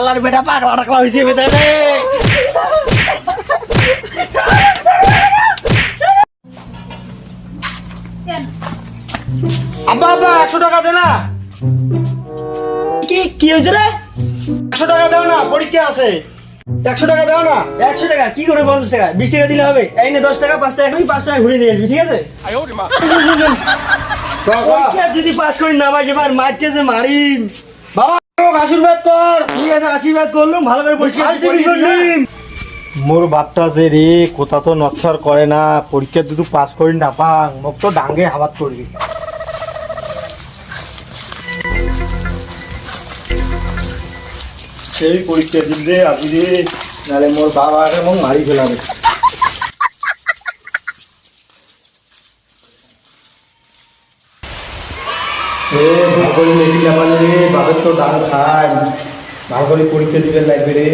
শালার বেটা পাগলা টাকলা হয়েছে বেটা রে। আব্বা আব্বা, একশো টাকা দে না। কি হয়েছে রে? একশো টাকা দাও না, পরীক্ষা আছে। একশো টাকা দাও না। একশো টাকা, কি করে পঞ্চাশ টাকা? বিশ টাকা দিলে হবে। এই নে, দশ টাকা, পাঁচ টাকা, এখনই পাঁচ টাকা ঘুরে নিয়ে আসবি, ঠিক আছে? যদি পাস করি না এবার মারতেছে মারিম। বাবা আশীর্বাদ কর। ঠিক আছে আশীর্বাদ করলাম ভালো করে পরিষ্কার ডিভিশন মোর বাপটা যে রে কোথা তো নচ্ছর করে না পরীক্ষা যদি পাস করি না পাং মোক তো ডাঙ্গে হাবাত করবি। সেই পরীক্ষা দিন রে আজি রে নালে মোর বাবাকে মোক মারি ফেলাবে। এ ভালো লেখি যাবালে রে? বাপের তো ডাল খাই ভালো করে পরীক্ষা দিবে লাগবে রে।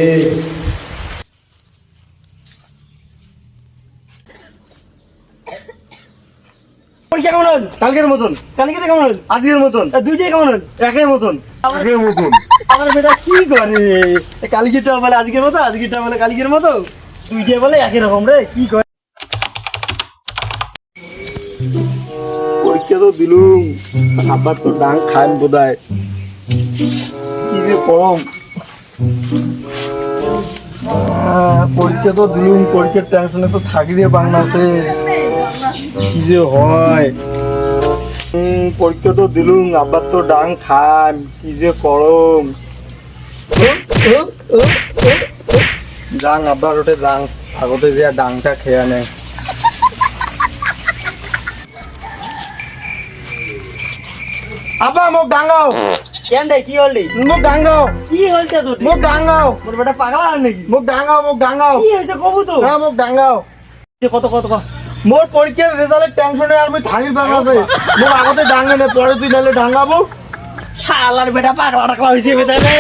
পরীক্ষা কেমন হল? কালকের মতন। কালকে কেমন হল? আজকের মতন। দুইটাই কেমন হল? একের মতন। একের মতন। আমার বেটা কি করে? কালকেটা বলে আজকের মতো আজকেরটা বলে কালকের মতো। দুইটা বলে একই রকম রে কি করে? তো দিলুম আবার তো ডাং খান বোধহয় কি কম। পরীক্ষা তো দিলুম পরীক্ষার টেনশনে তো থাকি রে বাংলাতে কি যে হয়। পরীক্ষা তো দিলুম আবার তো ডাং খান কি যে করম যাং আবার ওটে যাং আগতে যে ডাংটা খেয়া নেয় আব্বা মোক ডাঙাও কেন রে কি হল মোক ডাঙাও কি হলছে তোর? মোক ডাঙাও মোর বেটা পাগলা হল নাকি? মোক ডাঙাও মোক ডাঙাও কি হয়েছে কবু তো না মোক ডাঙাও কত কত কত? মোর পরীক্ষার রেজাল্টের টেনশনে আর মই থাকি পাং আছে মোক আগতে ডাঙে নে পরে তুই নালে ডাঙাবো শালার বেটা পাগলা টাকলা হয়েছে বেটা রে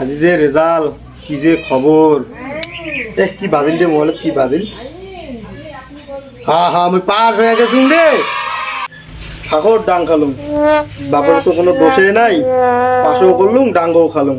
আজি যে রেজাল্ট, কি যে খবর? এ, কি বাজিল দে মোবাইল কি বাজিল? হা হা আমি পাস হয়ে গেছি রে। ঠাকুর, ডাং খালুম। বাপের তো কোনো দোষে নাই। পাশও করলুম, ডাঙ্গও খালুম।